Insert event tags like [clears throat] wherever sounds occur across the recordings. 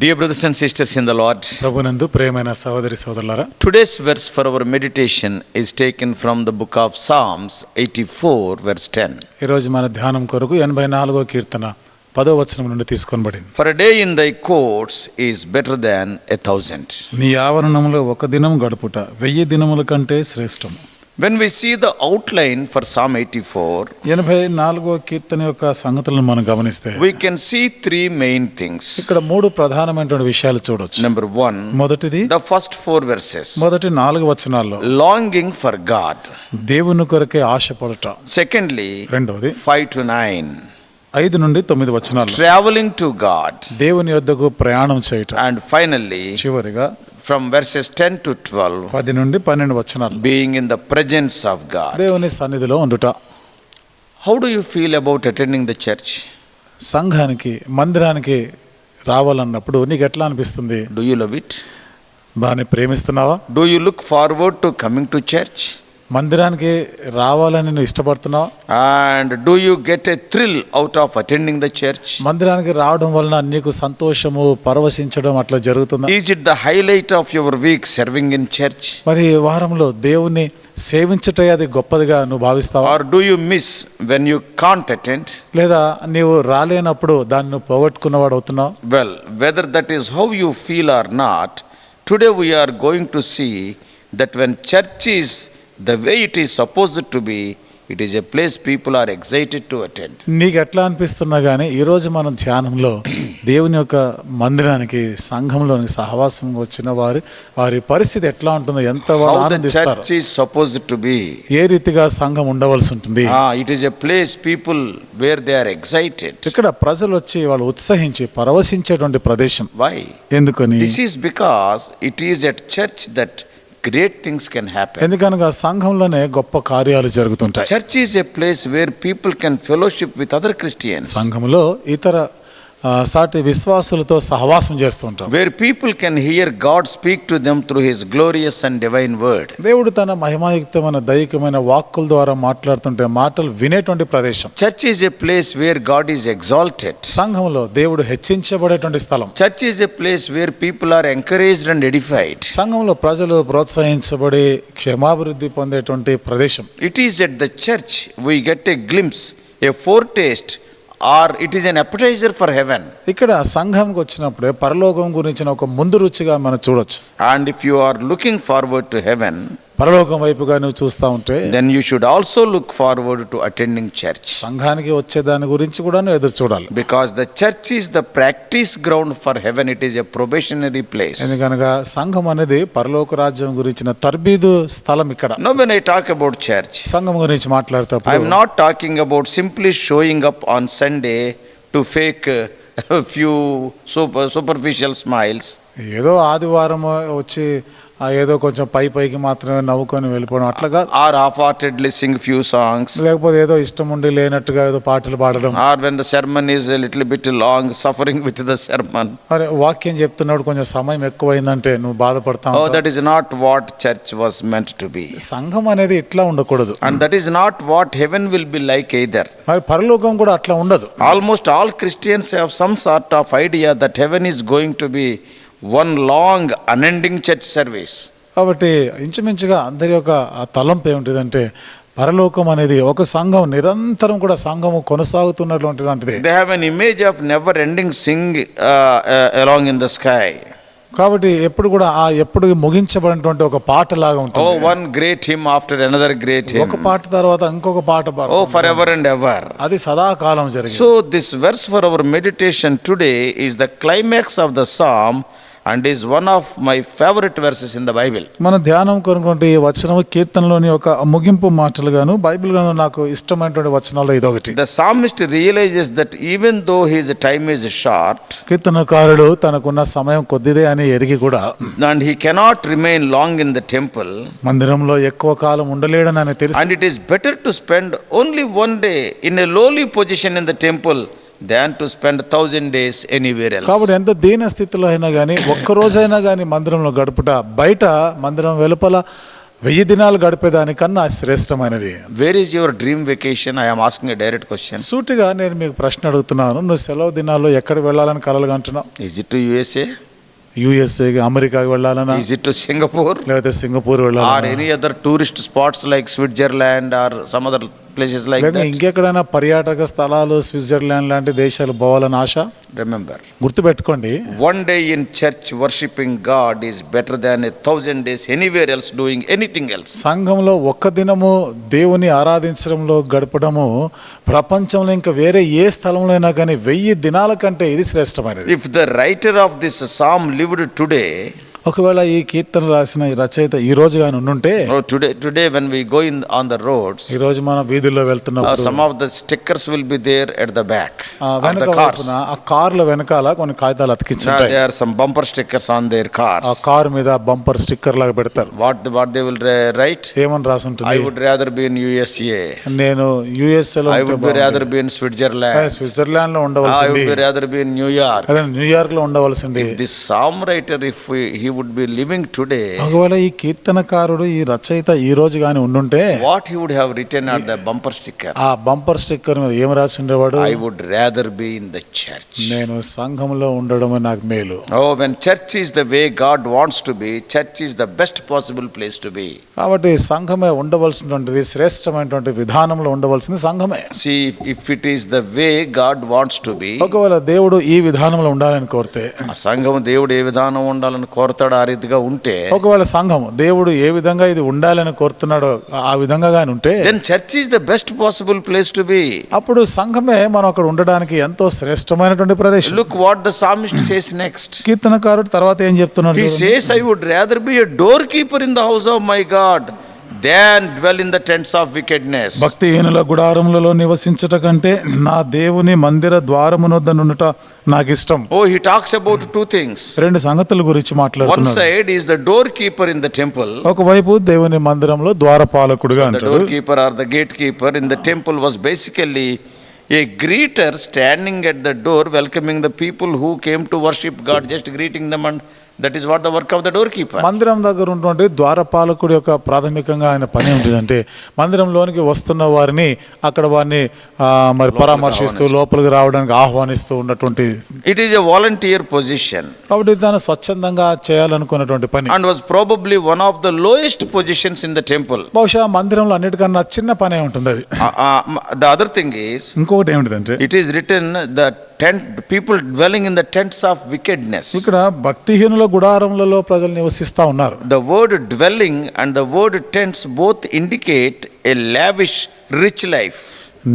Dear brothers and sisters in the Lord, ప్రభునందు ప్రేమైన సహోదరి సోదరులారా today's verse for our meditation is taken from the book of Psalms 84, verse 10. ఈరోజు మన ధ్యానం కొరకు ఎనభై నాలుగో కీర్తన పదో వచనం నుండి తీసుకొనబడింది For a day in thy courts is better than a thousand. నీ ఆవరణంలో ఒక దినం గడుపుట వెయ్యి దినముల కంటే శ్రేష్టం When we see the outline for Psalm 84, ఎనభై నాలుగో కీర్తన యొక్క సంగతులను మనం గమనిస్తే we can see three main things. ఇక్కడ మూడు ప్రధానమైనటువంటి విషయాలు చూడొచ్చు Number one, మొదటిది the first four verses మొదటి నాలుగు వచనాల్లో longing for God. దేవుని కొరకే ఆశపడట Secondly, రెండవది 5 to 9, ఐదు నుండి తొమ్మిది వచనాలు traveling to God. దేవుని యొద్దకు ప్రయాణం చేయటం And finally, చివరిగా from verses ten to twelve పది నుండి పన్నెండు వచ్చినాలు being in the presence of God దేవుని సన్నిధిలో ఉండుట. How do you feel about attending the church సంఘానికి మందిరానికి రావాలన్నప్పుడు నీకు ఎట్లా అనిపిస్తుంది? డూ యూ లవ్ ఇట్ బాగానే ప్రేమిస్తున్నావా? Do you look forward to coming to church మందిరానికి రావాలని నేను ఇష్టపడుతున్నావు? And do you get a thrill out of attending the church మందిరానికి రావడం వలన నీకు సంతోషము పరవశించడం అట్లా జరుగుతుంది? Is it the highlight of your week serving in church మరి వారంలో దేవుని సేవించటే అది గొప్పదిగా నువ్వు భావిస్తావు? Or do you miss when you can't attend లేదా నీవు రాలేనప్పుడు దాన్ని పోగొట్టుకున్నవాడు అవుతున్నావు? Well whether that is how you feel or not today we're going to see that when church is the way it is suppose to be it is a place people are excited to attend నీకు ఎట్లా అనిపిస్తున్నా కానీ ఈరోజు మనం ధ్యానంలో [clears throat] దేవుని యొక్క మందిరానికి సంఘంలోనికి సహవాసం వచ్చిన వారు వారి పరిస్థితి ఎట్లా ఉంటుందో ఎంత సపోజ్ టు బి ఏ రీతిగా సంఘం ఉండవలసి ఉంటుంది? It is a place people where they are excited ఇక్కడ ప్రజలు వచ్చి వాళ్ళు ఉత్సహించి పరవశించేటువంటి ప్రదేశం. వై ఎందుకని? This is because it is at church that great things can happen ఎందుకనగా సంఘంలోనే గొప్ప కార్యాలు జరుగుతుంటాయి. Church is a place where people can fellowship with other Christian సంఘంలో ఇతర సాటి విశ్వాసులతో సహవాసం చేస్తుంటాం. Where people can hear God speak to them through his glorious and divine word దేవుడు తన మహిమాయుక్తమైన దైకమైన వాక్కుల ద్వారా మాట్లాడుతుంటే మాటలు వినేటువంటి ప్రదేశం. Church is a place where God is exalted సంఘంలో దేవుడు హెచ్చించబడేటువంటి స్థలం. Church is a place where people are encouraged and edified సంఘంలో ప్రజలు ప్రోత్సహించబడి క్షేమాభివృద్ధి పొందేటువంటి ప్రదేశం. It is at the church we get a glimpse a foretaste or it is an appetizer for heaven. ఇక్కడ సంఘంకి వచ్చినప్పుడు పరలోకం గురించిన ఒక ముందు రుచిగా మనం చూడొచ్చు. And if you are looking forward to heaven పరలోకం వైపుగా నువ్వు చూస్తూ ఉంటే then you should also look forward to attending church సంఘానికి వచ్చే దాని గురించి కూడా నువ్వు ఎదురు చూడాలి. Because the church is the practice ground for heaven it is a probationary place ఎందుకనగా సంఘం అనేది పరలోక రాజ్యం గురించిన తర్బీదు స్థలం ఇక్కడ. No when I talk about church సంఘం గురించి మాట్లాడతా I'm not talking about simply showing up on Sunday to fake few super superficial smiles ఏదో ఆదివారం వచ్చి ఏదో కొంచెం పై పైకి మాత్రమే నవ్వుకొని వెళ్ళిపోవడం. అట్లాగా or half hearted listening few songs. లేకపోతే ఏదో ఇష్టం ఉండి లేనట్టుగా ఏదో పాటలు పాడడం. Or when the sermon is a little bit long suffering with the sermon మరి వాక్యం చెప్తున్నాడు కొంచెం సమయం ఎక్కువైందంటే నువ్వు బాధపడతావు ఓ that is not what church was meant to be సంఘం అనేది ఇట్లా ఉండకూడదు. And that is not what heaven will be like either మరి పరలోకం కూడా అట్లా ఉండదు. Almost all Christians have some sort of idea that heaven is going to be one long unending church service కాబట్టి ఇంచుమించుగా అందరి యొక్క తలంపు ఏముంటుంది అంటే పరలోకం అనేది ఒక సంఘం నిరంతరం కూడా సంఘము కొనసాగుతున్నటువంటిది have an image of never ending sing along in the sky కాబట్టి ఎప్పుడు కూడా ఆ ఎప్పుడు ముగించబడినటువంటి ఒక పాట లాగా ఉంటుంది. One great hymn after another great hymn ఒక పాట తర్వాత ఇంకొక పాట పాడు ఫర్ ఎవర్ అండ్ ఎవర్ అది సదాకాలం జరిగింది. So this verse for our meditation today is the climax of the song and is one of my favourite verses in the Bible మన ధ్యానం కొనుక్కుంటే ఈ వచనం కీర్తనలోని ఒక ముగింపు మాటలు గాను బైబిల్ గాను నాకు ఇష్టమైనటువంటి వచనాలు ఇది ఒకటి. The psalmist realises that even though his time is short కీర్తనకారుడు తనకున్న సమయం కొద్దిదే అని ఎరిగి కూడా and he cannot remain long in the temple మందిరంలో ఎక్కువ కాలం ఉండలేడని తెలుసు and it is better to spend only one day in a lowly position in the temple than to spend thousand days anywhere కాబట్టి ఎంత దీన స్థితిలో అయినా కానీ ఒక్క ఒక్కరోజైనా కానీ మందిరంలో గడుపుట బయట మందిరం వెలుపల వెయ్యి దినాలు గడిపేదానికన్నా శ్రేష్టమైనది. Where is your dream vacation I'm asking a direct question సూటిగా నేను మీకు ప్రశ్న అడుగుతున్నాను. నువ్వు సెలవు దినాల్లో ఎక్కడికి వెళ్ళాలని కలలు అంటున్నావు? ఇజ్ టు యుఎస్ఏ యుఎస్ఏ అమెరికాకి వెళ్ళాలన్నా ఇజ్ టు సింగపూర్ లేకపోతే సింగపూర్ వెళ్ళాలి or any other tourist spots like Switzerland or some other places like ఇంకెక్కడైనా పర్యాటక స్థలాలు స్విట్జర్లాండ్ లాంటి దేశాలు పోవాలని ఆశ? రిమెంబర్ గుర్తుపెట్టుకోండి. One day in church worshipping God is better than a thousand days anywhere else doing anything else సంఘంలో ఒక్క దినము దేవుని ఆరాధించడంలో గడపడము ప్రపంచంలో ఇంకా వేరే ఏ స్థలంలో అయినా కానీ వెయ్యి దినాల కంటే ఇది శ్రేష్టమైనది. If the writer of this psalm lived today ఒకవేళ ఈ కీర్తన రాసిన ఈ రచయిత ఈ రోజు గాని ఉంటే today today when we go in on the roads ఈ రోజు మనం వీధుల్లో వెళ్తున్నాం some of the stickers will be there at the back ఆ కార్ల వెనకాల కొన్ని కాగితాలు అతికించారు they are some bumper stickers on their car ఆ కార్ మీద బంపర్ స్టిక్కర్ లాగా పెడతారు. What what they will write ఏమని రాసి ఉంటుంది I would rather be in USA నేను యుఎస్ఏ లో I would rather be in Switzerland స్విట్జర్లాండ్లో ఉండవలసింది. I would rather be in New York అదే న్యూయార్క్లో ఉండవలసింది. This psalm writer if he he would be living today ఒకవేళ ఈ కీర్తనకారుడు ఈ రచయిత ఈ రోజు కానీ ఉండుంటే what he would have written on the bumper sticker ఆ బంపర్ స్టిక్కర్ మీద ఏం రాసి ఉండేవాడు? I would rather be in the church నేను సంఘంలో ఉండడం నాకు మేలు. ఓ when church is the way God wants to be church is the best possible place to be కాబట్టి సంఘమే ఉండవలసినటువంటిది శ్రేష్టమైనటువంటి విధానంలో ఉండవలసిన సంఘమే. See if it is the way God wants to be ఒకవేళ దేవుడు ఈ విధానంలో ఉండాలని కోరితే సంఘం దేవుడు ఏ విధానం ఉండాలని కోరుతా కోరుతాడు ఆ రీతిగా ఉంటే ఒకవేళ సంఘం దేవుడు ఏ విధంగా ఇది ఉండాలని కోరుతున్నాడో ఆ విధంగా కానీ ఉంటే church is the best possible place to be అప్పుడు సంఘమే మనం అక్కడ ఉండడానికి ఎంతో శ్రేష్టమైనటువంటి ప్రదేశం. Look what the psalmist next కీర్తనకారుడు తర్వాత ఏం చెప్తున్నాడు he I would rather be a doorkeeper in the house of my God then dwell in the tents of wickedness భక్తిహీనుల గుడారములలో నివసించట కంటే నా దేవుని మందిర ద్వారమున ఉండట నాకు ఇష్టం ఓ he talks about two things రెండు సంగతుల గురించి మాట్లాడుతున్నాడు. One side is the doorkeeper in the temple ఒక వైపు దేవుని మందిరంలో ద్వారపాలకుడుగా అంటాడు doorkeeper or the gatekeeper in the temple was basically a greeter standing at the door welcoming the people who came to worship God just greeting them and and that is what the work of the doorkeeper. మందిరం దగ్గర ఉన్నటువంటి ద్వారపాలకుడి యొక్క ప్రాథమికంగా ఆయన పని ఏంటిదంటే మందిరంలోనికి వస్తున్న వారిని అక్కడ వారిని మరి పరామర్శిస్తూ లోపలికి రావడానికి ఆహ్వానిస్తూ ఉన్నటువంటి It is a volunteer position కాబట్టి దాన్ని స్వచ్ఛందంగా చేయాలనుకున్నటువంటి పని and was probably one of the lowest positions in the temple. బహుశా మందిరంలో అన్నిటికన్నా చిన్న pane ఉంటుంది అది the other thing is, ఇంకొకటి ఏమిటిదంటే it is written the tent people dwelling in the tents of wickedness ఇక్కడ భక్తిహీనుల గుడారంలలో ప్రజలు నివసిస్తూ ఉన్నారు. The word dwelling and the word tents both indicate a lavish rich life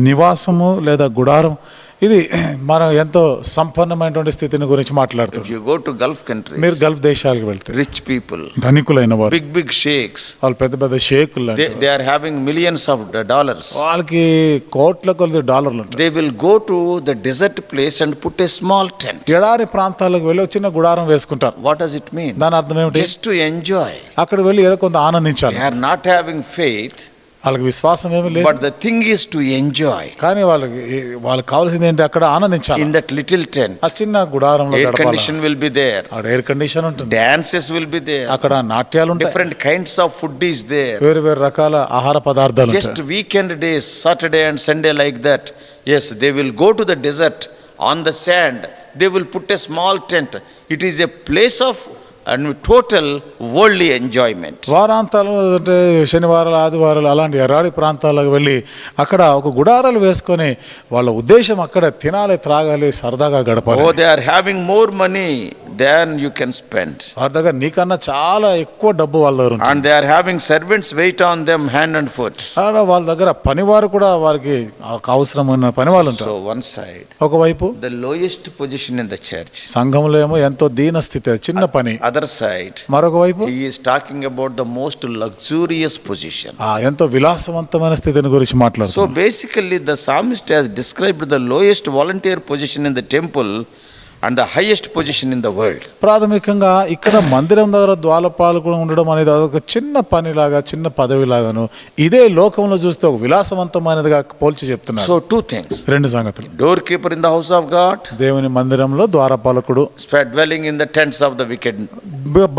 నివాసము లేదా గుడారం ఇది [clears throat] మనం ఎంతో సంపన్నమైనటువంటి స్థితిని గురించి మాట్లాడుతున్నాం you go to Gulf country మీరు గల్ఫ్ దేశాలకు వెళ్తే రిచ్ పీపుల్ ధనికులైన వారు బిగ్ షేక్స్ వాళ్ళు పెద్ద పెద్ద షేకులు they are having millions of dollars వాళ్ళకి కోట్ల డాలర్లు they will go to the desert place and put a small tent ఎడారి ప్రాంతాలకు వెళ్ళి వచ్చిన గుడారం వేసుకుంటారు. వాట్ డస్ ఇట్ మీన్ దాని అర్థం ఏమిటి? ఎంజాయ్ అక్కడ వెళ్ళి ఏదో కొంత ఆనందించాలి. దే నాట్ హావింగ్ ఫెయిత్ వాళ్ళకి విశ్వాసం ఏమి లేదు. But thing is to enjoy కానీ వాళ్ళకి వాళ్ళకి కావాల్సింది ఏంటి? అక్కడ ఆనందించాలి. ఇన్ దట్ లిటిల్ టెంట్ ఆ చిన్న గుడారం air condition will be there అక్కడ ఎయిర్ కండిషన్ ఉంటుంది. డాన్సెస్ విల్ బి దే అక్కడ నాట్యాలు different kinds of food is there వేరు వేరు రకాల ఆహార పదార్థాలు just weekend days Saturday and Sunday like that as they will go to the desert on the sand they will put a small tent it is a place of and total worldly enjoyment. వారాంతాలు అంటే శనివారాలు ఆదివారాలు అలాంటి ఎరాడి ప్రాంతాలకు వెళ్ళి అక్కడ ఒక గుడారాలు వేసుకొని వాళ్ళ ఉద్దేశం అక్కడ తినాలి త్రాగాలి సరదాగా గడపాలి Oh, they are having more money than you can spend. వారి దగ్గర నీకన్నా చాలా ఎక్కువ డబ్బు వాళ్ళ దగ్గర And they are having servants wait on them hand and foot. ఆడ వాళ్ళ దగ్గర పనివారు కూడా వారికి అవసరమైన పని వాళ్ళు ఉంటారు one side, ఒకవైపు the lowest position in the church. సంఘంలో ఏమో ఎంతో దీన స్థితి చిన్న పని అదర్ సైడ్ మరొక వైపు? ఈ talking about the most luxurious position ఎంతో విలాసవంతమైన స్థితిని గురించి మాట్లాడు so basically the psalmist has described the lowest volunteer position in the temple and the highest position in the world ప్రాథమికంగా ఇక్కడ మందిరం దగ్గర ద్వాలపాలకులు ఉండడం అనేది ఒక చిన్న పనిలాగా చిన్న పదవిలాగాను ఇదే లోకంలో చూస్తే ఒక విలాసవంతమైనదిగా పోల్చి చెప్తున్నారు. సో టూ థింగ్స్ రెండు సంగతులు. Doorkeeper in the house of God దేవుని మందిరంలో ద్వారపాలకుడు. Dwelling in the tents of the wicked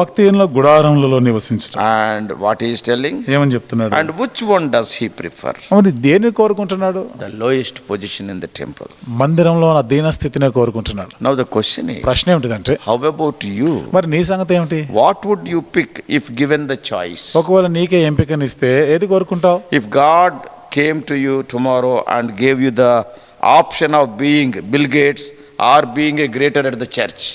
భక్తి గుడారంలో నివసించారు అండ్ వాట్ ఈస్ టెల్లింగ్ ఏమని చెప్తున్నాడు? And which one does he prefer మరి దేని కోరుకుంటున్నాడు? The lowest position in the temple మందిరంలో నా దీన స్థితిని కోరుకుంటున్నాడు. నౌ ద క్వశ్చన్ ప్రశ్న ఏమిటంటే హౌ అబౌట్ యూ మరి నీ సంగతి ఏమిటి? What would you pick if given the choice ఒకవేళ నీకే ఎంపికనిస్తే ఏది కోరుకుంటావు? If God came to you tomorrow and gave you the option of being Bill Gates or being a greeter at the church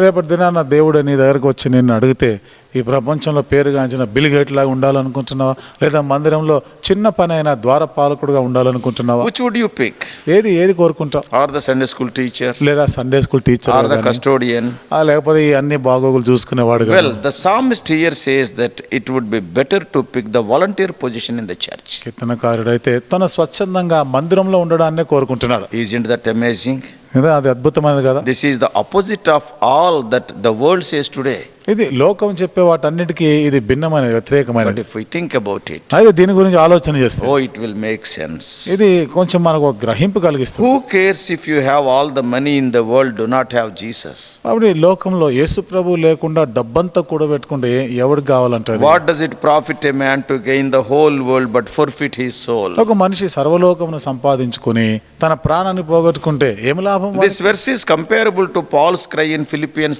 రేపటి దినాన్న దేవుడు నీ దగ్గరకు వచ్చి నేను అడిగితే ఈ ప్రపంచంలో పేరుగాంచిన బిల్గేట్లాగా ఉండాలనుకుంటున్నావా? లేదా మందిరంలో చిన్న పని అయినా ద్వారపాలకుడుగా ఉండాలనుకుంటున్నావా? విచ్ వుడ్ పిక్ ఏది ఏది కోరుకుంటావు? Or the Sunday school teacher లేదా Sunday school teacher or the custodian లేకపోతే అన్ని బాగోగులు చూసుకునేవాడు well the psalmist here says that it would be better to pick the volunteer position in the church కీర్తనకారుడైతే తన స్వచ్ఛందంగా మందిరంలో ఉండడాన్ని కోరుకుంటున్నాడు. ఈజ్ ఇంట్ దట్ అమేజింగ్ అది అద్భుతమైనది కదా. This is the opposite of all that the world says today ఇది లోకం చెప్పే చెప్పే వాటన్నిటికి ఇది భిన్నమైన వ్యతిరేకమైన థింక్ అబౌట్ ఇట్ అదే దీని గురించి ఆలోచన చేస్తే ఇట్ విల్ మేక్ సెన్స్ ఇది కొంచెం మనకు గ్రహింపు కలిగిస్తుంది. Cares if you have all the money in the world do not have Jesus లోకంలో యేసు ప్రభు లేకుండా డబ్బంతా కూడా పెట్టుకుంటే ఎవరికి కావాలంటారు what does it profit a man to gain the whole world but forfeit his soul ఒక మనిషి సర్వలోకమును సంపాదించుకుని తన ప్రాణాన్ని పోగొట్టుకుంటే ఏం లాభం this verse comparable to Paul's cry in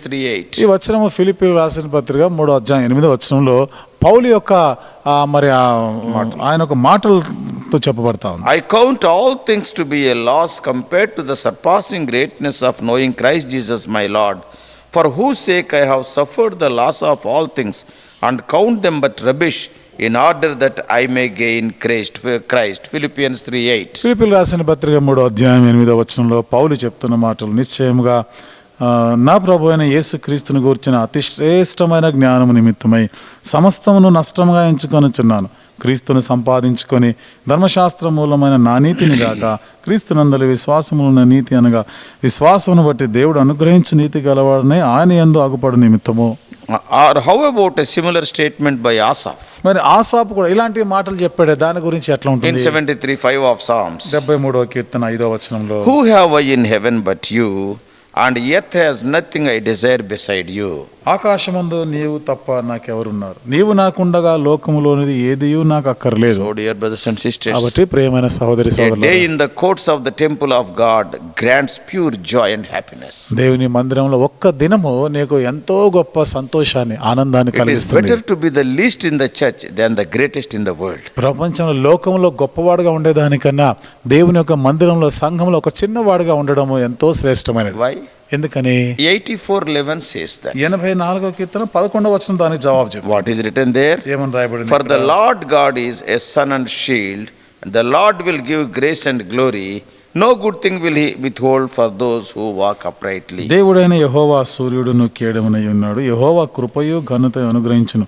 three eight ఈ వచ్చిన ఫిలిపి రాసిన పత్రిక మూడు మూడో అధ్యాయం ఎనిమిదో వచ్చంలో పౌలు యొక్క మరి ఆయన ఒక మాటలతో చెప్పబడతా ఉంది. I count all things to be a loss compared to the surpassing greatness of knowing Christ Jesus my Lord for whose sake I have suffered the loss of all things and count them but rubbish in order that I may gain Christ Christ Philippians three eight Philippines రాసిన పత్రిక మూడో అధ్యాయం ఎనిమిదో వచ్చంలో పౌలు చెప్తున్న మాటలు నిశ్చయముగా నా ప్రభు అయిన యేసు క్రీస్తుని గూర్చిన అతి శ్రేష్టమైన జ్ఞానము నిమిత్తమై సమస్తమును నష్టముగా ఎంచుకొనుచున్నాను. క్రీస్తును సంపాదించుకొని ధర్మశాస్త్ర మూలమైన నా నీతిని గాక క్రీస్తునందలి విశ్వాసములున్న నీతి అనగా విశ్వాసమును బట్టి దేవుడు అనుగ్రహించు నీతి గలవాడనే ఆయన ఎందు అగుపడు నిమిత్తము. Or how about a similar statement by Asaph? మరి ఆసాపు కూడా ఇలాంటి మాటలు చెప్పాడే దాని గురించి ఎట్లా ఉంటుంది? 73 5 of Psalms? డెబ్బై మూడవ కీర్తన ఐదో వచనంలో. Who have I in heaven but you, and earth has nothing I desire beside you? ఆకాశమందు నీవు తప్ప నాకెవరున్నారు నీవు నాకుండగా లోకములోనిది ఏదియూ నాకు అక్కర్లేదు dear brothers and sisters, కాబట్టి ప్రియమైన సహోదరి a సోదరులు day in the courts of the temple of God grants pure joy and happiness. దేవుని మందిరంలో ఒక్క దినము నీకు ఎంతో గొప్ప సంతోషాన్ని ఆనందాన్ని కలిగిస్తుంది better to be the least in the church than the greatest in the world. ప్రపంచంలో లోకంలో గొప్పవాడుగా ఉండేదానికన్నా దేవుని యొక్క మందిరంలో సంఘంలో ఒక చిన్నవాడుగా ఉండడము ఎంతో శ్రేష్టమైనది Why? ఎందుకని? Eighty four eleven says that ఎనభై నాలుగో కీర్తన పదకొండవ వచ్చిన దానికి జవాబు చెప్పు. వాట్ ఈస్ రిటర్న్ దేర్ ఏమని రాయబడి for the Lord God is as sun and shield the Lord will give grace and glory no good thing will he withhold for those who walk uprightly దేవుడైన యహోవా సూర్యుడును కీడమనై ఉన్నాడు. యెహోవా కృపయు ఘనత అనుగ్రహించును.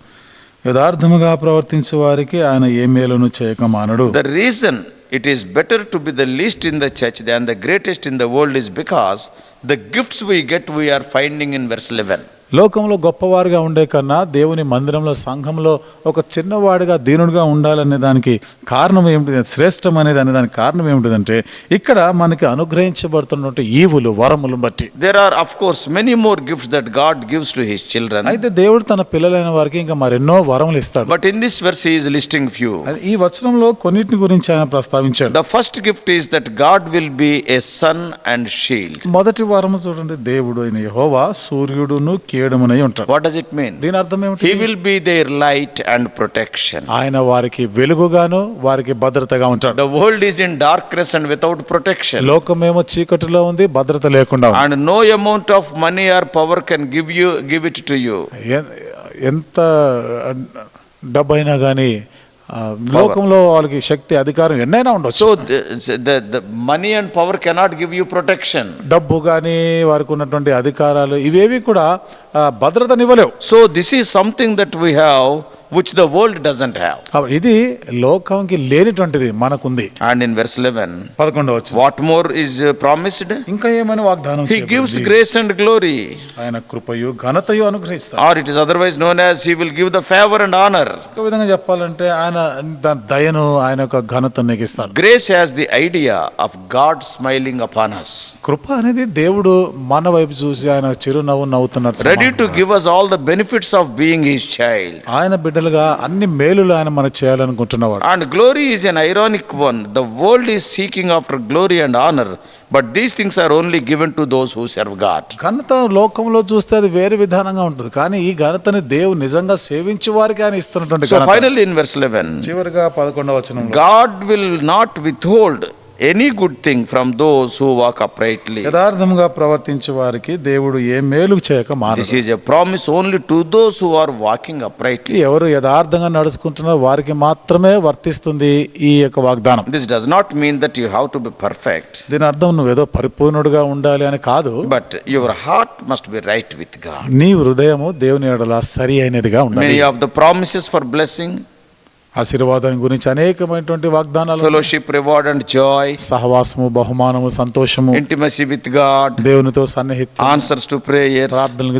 యథార్థముగా ప్రవర్తించే వారికి ఆయన ఏ మేలును చేయక మానడు. The reason it is better to be the least in the church than the greatest in the world is because the gifts we get we are finding in verse 11. లోకంలో గొప్పవారుగా ఉండే కన్నా దేవుని మందిరంలో సంఘంలో ఒక చిన్నవాడిగా దీనుడిగా ఉండాలనే దానికి కారణం ఏమిటి శ్రేష్టం అనే దానికి కారణం ఏమిటిదంటే ఇక్కడ మనకి అనుగ్రహించబడుతున్నటువంటి ఈవులు వరములు బట్టి There are, of course, many more gifts that God gives to His children. అయితే దేవుడు తన పిల్లలైన వారికి ఇంకా మరెన్నో వరములు ఇస్తాడు But in this verse, He is listing few. అది ఈ వచనంలో కొన్నిటిని గురించి ఆయన ప్రస్తావించాడు The first gift is that God will be a sun and shield. మొదటి వరము చూడండి దేవుడు అయిన యెహోవా సూర్యుడును చేయడమునై ఉంటారు వాట్ డస్ ఇట్ మీన్ దీని అర్థం ఏమిటి? He will be their light and protection ఆయన వారికి వెలుగుగాను వారికి భద్రతగా ఉంటాడు. The world is in darkness and without protection లోకమేమో చీకటిలో ఉంది భద్రత లేకుండా and no amount of money or power can give you give it to you ఎంత డబ్బైనా కానీ లోకంలో వాళ్ళకి శక్తి అధికారం ఎన్నైనా ఉండొచ్చు. So the money and power cannot give you protection డబ్బు కానీ వారికి ఉన్నటువంటి అధికారాలు ఇవేవి కూడా భద్రతనివ్వలేవు so this is something that we have which the world doesn't have ఇది లోకంకి లేనిటువంటిది మనకుంది. అండ్ ఇన్ వెర్స్ లెవెన్ పదకొండు వచ్చి వాట్ మోర్ ఇస్ ప్రామిస్డ్ ఇంకా ఏమని వాగ్దానం he gives grace and glory ఆయన కృపయు ఘనతయు అనుగ్రహిస్తారు or it is otherwise known as he will give the favour and honour ఒక విధంగా చెప్పాలంటే ఆయన దయను ఆయన యొక్క ఘనత నెగిస్తాడు grace has the idea of God smiling upon us కృప అనేది దేవుడు మన వైపు చూసి ఆయన చిరునవ్వు నవ్వుతున్నారు ready to give us all the benefits of being his child ఆయన బిడ్డలుగా అన్ని మేలులు ఆయన మనం చేయాలనుకుంటున్నవాడు. And glory is an ironic one the world is seeking after glory and honour but these things are only given to those who serve God ఘనత లోకంలో చూస్తే అది వేరే విధానంగా ఉంటుంది. కానీ ఈ ఘనతని దేవుడు నిజంగా సేవించి వారికి ఆయన ఇస్తున్నటువంటి ఫైనల్ ఇన్ లెవెన్ చివరిగా పదకొండవచనం God will not withhold any good thing from those who walk uprightly యథార్థంగా ప్రవర్తించే వారికి దేవుడు ఏ మేలు చేయక మా promise only to those who are walking uprightly ఎవరు యథార్థంగా నడుచుకుంటున్నారో వారికి మాత్రమే వర్తిస్తుంది ఈ యొక్క వాగ్దానం. This does not mean that you have to be perfect దీని అర్థం నువ్వు ఏదో పరిపూర్ణుడిగా ఉండాలి అని కాదు. But your heart must be right with God నీ హృదయము దేవుని ఎడల సరి అయినదిగా ఉండాలి. Many of the promises for blessing ఆశీర్వాదం గురించి అనేకమైనటువంటి వాగ్దానాలు ఫెలోషిప్ రివార్డ్ జాయ్ సహవాసము బహుమానము సంతోషము ఇంటిమసీ విత్ గాడ్ దేవునితో సన్నిహిత. ఆన్సర్స్ టు ప్రేయర్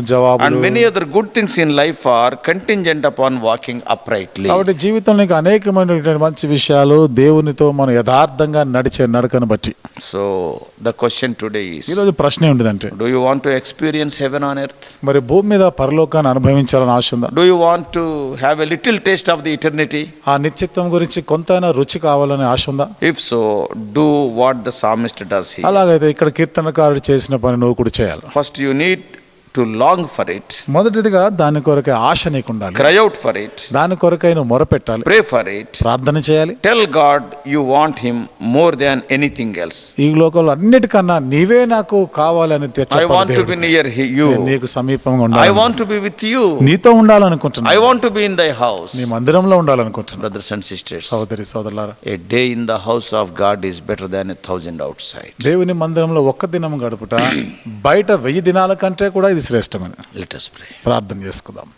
జవాబు many other good things in life are contingent upon walking uprightly కాబట్టి జీవితంలో అనేకమైనటువంటి మంచి విషయాలు దేవునితో మనం యథార్థంగా నడిచే నడకను బట్టి. So the question today is ఈరోజు ప్రశ్న ఏంటిది అంటే do you want to experience heaven on earth మరి భూమి మీద పరలోకాన్ని అనుభవించాలని ఆశ ఉందా? Do you want to have a little taste of the eternity ఆ నిత్యత్వం గురించి కొంతైనా రుచి కావాలని ఆశ ఉందా? If so do what the psalmist does అలాగైతే ఇక్కడ కీర్తనకారుడు చేసిన పని నువ్వు చేయాలి. First you need to long for it మొదటిదిగా దాని కొరకే ఆశ నీకు క్రై అవుట్ ఫర్ ఇట్ దాని కొరకైన మొరపెట్టాలి. ప్రే ఫర్ ఇట్ ప్రార్థన చేయాలి. Tell God you want him more than anything else ఈ లోకంలో అన్నిటికన్నా నీవే నాకు కావాలని I want be near you నీకు సమీపంగా ఉండాలి I want to be with you నీతో ఉండాలనుకుంటున్నాను. I want to be in thy house నీ మందిరంలో ఉండాలనుకుంటున్నాను. బ్రదర్స్ అండ్ సోదరి సోదరులారా day in the house of God is better than a thousand outside దేవుని మందిరంలో ఒక్క దినం గడుపుట బయట వెయ్యి దినాల కంటే కూడా శ్రేష్టమని. లెటెస్ ప్రార్థన చేసుకుందాం.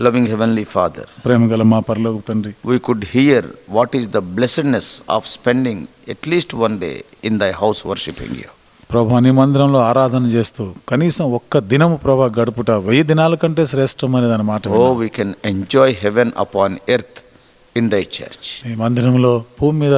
లవింగ్ హెవెన్లీ ఫాదర్ ప్రేమగల మా పరిలోక తండ్రి we could hear what is the blessedness of spending at least one day in thy house worshipping you ప్రభా మందిరంలో ఆరాధన చేస్తూ కనీసం ఒక్క దినము ప్రభా గడుపుట వెయ్యి దినాల కంటే శ్రేష్టమనేది అనమాట O we can enjoy heaven upon earth in thy church మందిరంలో భూమి మీద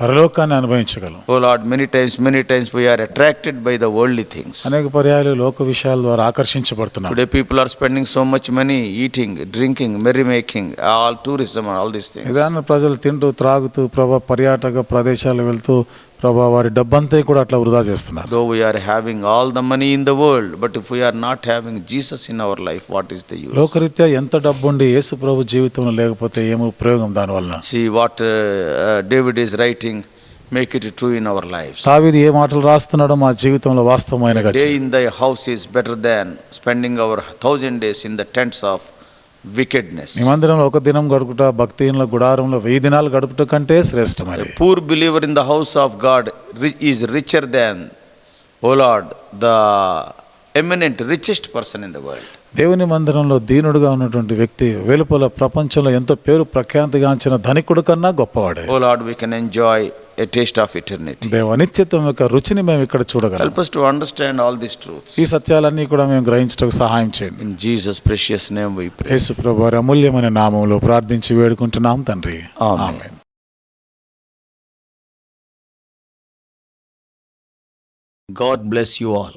పరలోకాన్ని అనుభవించగలం. O lord many times many times we are attracted by the worldly things అనేక పర్యాలు లోక విషయాల ద్వారా ఆకర్షించబడుతున్నారు today people are spending so much money eating drinking merry making all tourism all this ఇదాన ప్రజలు తింటూ త్రాగుతూ ప్రభా పర్యాటక ప్రదేశాలు వెళ్తూ ప్రభావ వారి డబ్బంతా కూడా అట్లా వృధా చేస్తున్నారు. Though we are having all the money in the world but if we are not having Jesus in our life what is the use ఎంత డబ్బు ఉండి యేసు ప్రభు జీవితంలో లేకపోతే ఏమో ప్రయోగం దానివల్ల see what David is writing writing, make it true in our lives. తావిది ఏ మాటలు రాస్తున్నాడో మా జీవితంలో వాస్తవమైనగా Day in thy house is better than spending our thousand days in the tents of wickedness. నీ మందిరంలో ఒక దినం గడుపుట భక్తిహీనుల గుడారంలో వెయ్యి దినాలు గడుపుట కంటే poor believer in the house of God ri- is richer than, O Lord, the eminent richest person in the world. దేవుని మందిరంలో దీనుడుగా ఉన్నటువంటి వ్యక్తి వెలుపల ప్రపంచంలో ఎంతో పేరు ప్రఖ్యాతిగాంచిన ధనికుడు కన్నా గొప్పవాడే O Lord, we can enjoy a taste of eternity. దేవ అనిత్యత్వం యొక్క రుచిని మేము ఇక్కడ చూడగలం Help us to understand all these truths. ఈ సత్యాలన్నీ కూడా మేము గ్రహించడానికి సహాయం చేయండి In Jesus' precious name we pray. యేసు ప్రభు వారి అమూల్యమైన నామంలో ప్రార్థించి వేడుకుంటున్నాం తండ్రి. ఆమేన్. God bless you all.